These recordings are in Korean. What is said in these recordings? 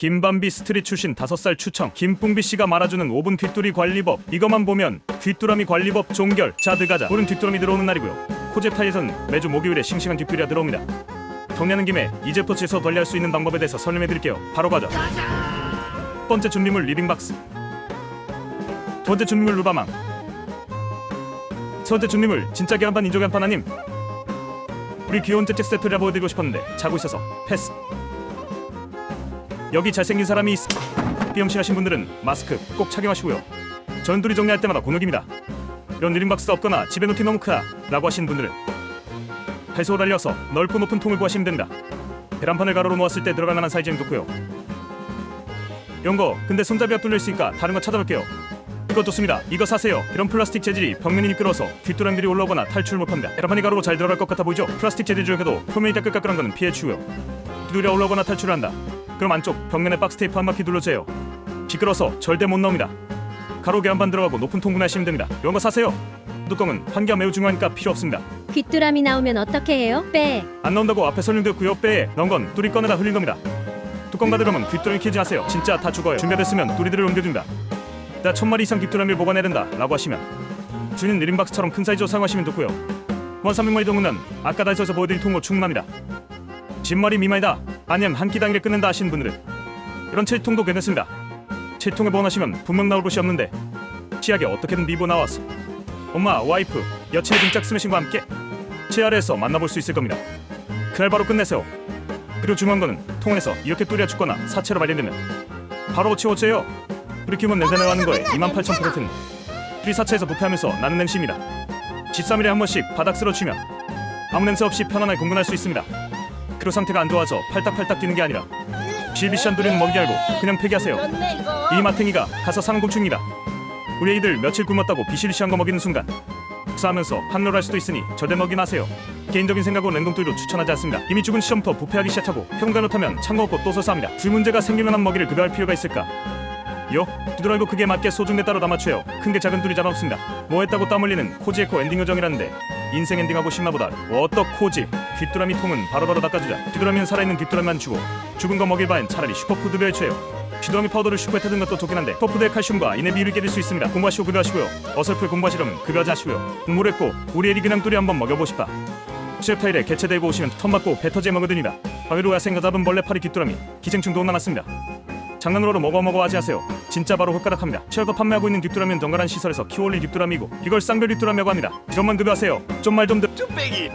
김밤비 스트릿 출신 5살 추청 김뿡비 씨가 말아주는 5분 뒷두리 관리법. 이것만 보면 뒷두라미 관리법 종결 자 들어가자. 오른 뒷두라미 들어오는 날이고요. 코제타에선 매주 목요일에 싱싱한 뒷두리가 들어옵니다. 정리하는 김에 이제부터 제서 관리할 수 있는 방법에 대해서 설명해 드릴게요. 바로 가자. 첫 번째 준비물 리빙박스. 두 번째 준비물 루바망. 세 번째 준비물 진짜 계란판 인조 계란판 아님? 우리 귀여운 째째 세트를 보여드리고 싶었는데 자고 있어서 패스 여기 잘생긴 사람이 있... 비염실하신 분들은 마스크 꼭 착용하시고요. 둘이 정리할 때마다 곤혹입니다. 이런 리빙박스 없거나 집에 놓기 너무 크다 라고 하시는 분들은 배수로 달려서 넓고 높은 통을 구하시면 됩니다. 계란판을 가로로 놓았을 때 들어갈 만한 사이즈는 좋고요. 이런 거 근데 손잡이가 뚫려 있으니까 다른 거 찾아볼게요. 이거 좋습니다. 이거 사세요. 이런 플라스틱 재질이 벽면이 미끄러워서 뒷도랑들이 올라오거나 탈출 못합니다. 계란판이 가로로 잘 들어갈 것 같아 보이죠? 플라스틱 재질 중에도 표면이 따끈따끈한 거는 피해주고요. 두드려 올라오거나 탈출을 한다 그럼 안쪽 벽면에 박스 테이프 한 바퀴 둘러줘요. 미끄러서 절대 못 나옵니다. 가로 계란판 들어가고 높은 통 구매하시면 됩니다. 이런 거 사세요. 뚜껑은 환기가 매우 중요하니까 필요 없습니다. 귀뚜라미 나오면 어떻게 해요? 빼. 안 나온다고 앞에 설명드렸고요. 빼에 넣은 건 뚜리 꺼내다 흘린 겁니다. 뚜껑 닫으려면 뒷뚜라미 키지 마세요. 진짜 다 죽어요. 준비됐으면 뚜리들을 옮겨줍니다. 나 천 마리 이상 뒷뚜라미를 보관해야 된다. 라고 하시면. 주인 리빙박스처럼 큰 사이즈로 사용하시면 좋고요. 원 300마리 정도는 아까 다해서 보여드린 통으로 충분합니다. 10마리 미만이다 아니면 한 끼 당일에 끊는다 하시는 분들은 이런 7통도 괜찮습니다. 7통에 보관하시면 분명 나올 곳이 없는데 치약에 어떻게든 미보 나왔어 엄마 와이프 여친의 등짝 스매싱과 함께 제 아래에서 만나볼 수 있을 겁니다. 그날 바로 끝내세요. 그리고 중요한 거는 통에서 이렇게 뚜리가 죽거나 사체로 발견되면 바로 치워줘요. 프리큐먼 냄새 나는 거에 28,000%는 프리 사체에서 부패하면서 나는 냄새입니다. 13일에 한 번씩 바닥 쓸어주면 아무 냄새 없이 편안하게 공근할 수 있습니다 그리고 상태가 안 좋아서 팔딱팔딱 뛰는 게 아니라 실비시한 뚜리는 먹이지 말고 그냥 폐기하세요 이 마탱이가 가서 사는 곤충입니다 우리 애들 며칠 굶었다고 비실시한 거 먹이는 순간 싸면서 한롤할 수도 있으니 절대 먹이 마세요. 개인적인 생각으로 냉동뚜리로 추천하지 않습니다. 이미 죽은 시험부터 부패하기 시작하고 평가 못하면 창고 없고 또 설사합니다. 줄 문제가 생기면 한 먹이를 급여할 필요가 있을까? 요 두드러이고 그게 맞게 소중대 따로 담아줘요. 큰 게 작은 뚜리 잡아 없습니다. 뭐 했다고 땀 흘리는 코지에코 엔딩 요정이라는데 인생 엔딩하고 싶나보다 어떡 코지 귀뚜라미 통은 바로바로 닦아주자. 뒤돌아면 살아있는 귀뚜라미만 주고 죽은 거 먹일 바엔 차라리 슈퍼푸드 배쳐요. 쥐덩이 파우더를 슈퍼에 타는 것도 좋긴 한데 슈퍼푸드의 칼슘과 비율을 깨질 수 있습니다. 공부하시고 급여하시고요. 어설플 공부하시려면 급여하지 하시고요. 공부했고 우리 애리 그냥 뚜리 한번 먹여보고 싶다. 셰프타일에 개체되고 오시면 턴 맞고 배 터지게 먹어드립니다. 방위로 야생가 잡은 벌레 파리 귀뚜라미 기생충도 남았습니다. 장난으로 먹어 먹어 하지 하세요. 진짜 바로 헛가닥합니다. 최고 판매하고 있는 귀뚜라미는 정갈한 시설에서 키워올린 귀뚜라미고 이걸 쌍별 귀뚜라미라고 합니다. 이런만 급여하세요. 좀 말좀 듣.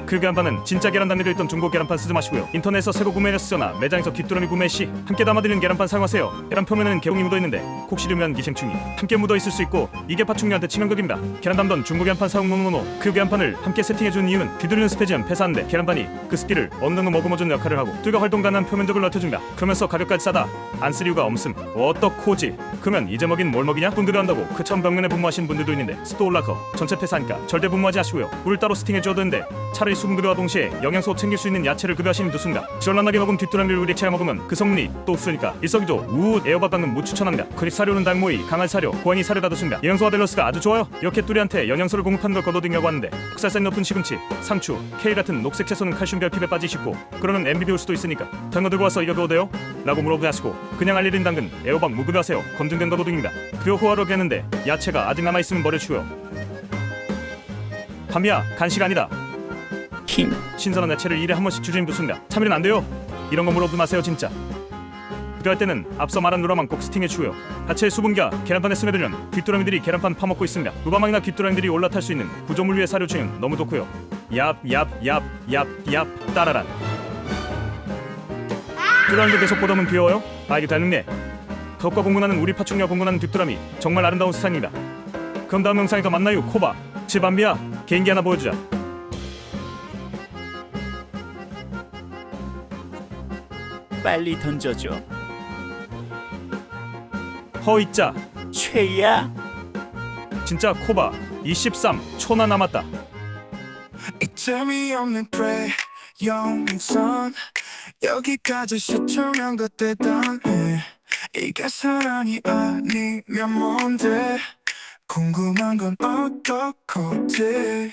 그 계란판은 진짜 계란 단 내려 있던 중고 계란판 쓰지 마시고요. 인터넷에서 새거 구매하시거나 매장에서 귀뚜라미 구매 시 함께 담아드리는 계란판 사용하세요. 계란 표면에는 개운이 묻어 있는데 혹 시르면 기생충이 함께 묻어 있을 수 있고 이게 파충류한테 치명적입니다. 계란 담던 중고 계란판 사용 노노노노 그 계란판을 함께 세팅해 주는 이유는 뒤돌리는 스페지는 폐사하는데 계란판이 그 습기를 어느 정도 머금어주는 역할을 하고 뚜가 활동 가능한 표면적을 넓혀준다. 그러면서 가격까지 싸다. 안 쓸 이유가 없음. 어떡 코지? 그러면 이제 먹인 뭘 먹이냐? 분들이 한다고 그 처음 벽면에 분무하신 분들도 있는데 습도 올라커 전체 폐사하니까 절대 분무하지 마시고요. 물 따로 스팅해 줘도 되는데 차라리 수분 급여와 동시에 영양소 챙길 수 있는 야채를 급여하시면 좋습니다. 시원하게 먹은 뒷두라미를 우리 액체에 먹으면 그 성분이 또 없으니까 일석이조 우우 에어박 방금 무 추천합니다. 크립 사료는 당모이 강한 사료 고양이 사료다 좋습니다. 영양소와 밸런스가 아주 좋아요. 이렇게 뚜리한테 영양소를 공급하는 걸 거둬들냐고 하는데 흑살성 높은 시금치, 상추, 케일 같은 녹색 채소는 칼슘 결핍에 빠지 쉽고 그러는 MBD 올 수도 있으니까 당거 들고 와서 이거 돼요? 라고 물어보지 마시고 그냥 알리린 당근 에어박 무급하세요. 검증된 거도등입니다. 그리고 호화로 했는데 야채가 아직 남아있으면 버려치고요. 담비야 간식 아니다. 힘 신선한 야채를 일에 한 번씩 주주님 붙습니다. 참이는 안 돼요. 이런 거 물어보지 마세요 진짜. 그럴 때는 앞서 말한 누라만 꼭 스팅해 주고요. 야채의 수분기가 계란판에 스며들면 귀뚜라미들이 계란판 파먹고 있습니다. 루바망이나 귀뚜라미들이 올라탈 수 있는 구조물 위의 사료 중은 너무 좋고요. 얍얍얍얍얍 따라란. 뚜라미도 계속 보다면 귀여워요? 아 이게 다능네. 덕과 공군하는 우리 파충류와 공군하는 귀뚜라미 정말 아름다운 세상입니다. 그럼 다음 영상에서 만나요 코바. 집안비야 개인기 하나 보여주자. 빨리 던져줘. 허이자. 최야? 진짜 코바 23 초나 남았다. 이 재미없는 play 영선. 여기까지 시청한 것 대단해 이게 사랑이 아니면 뭔데? 궁금한 건 어떻거지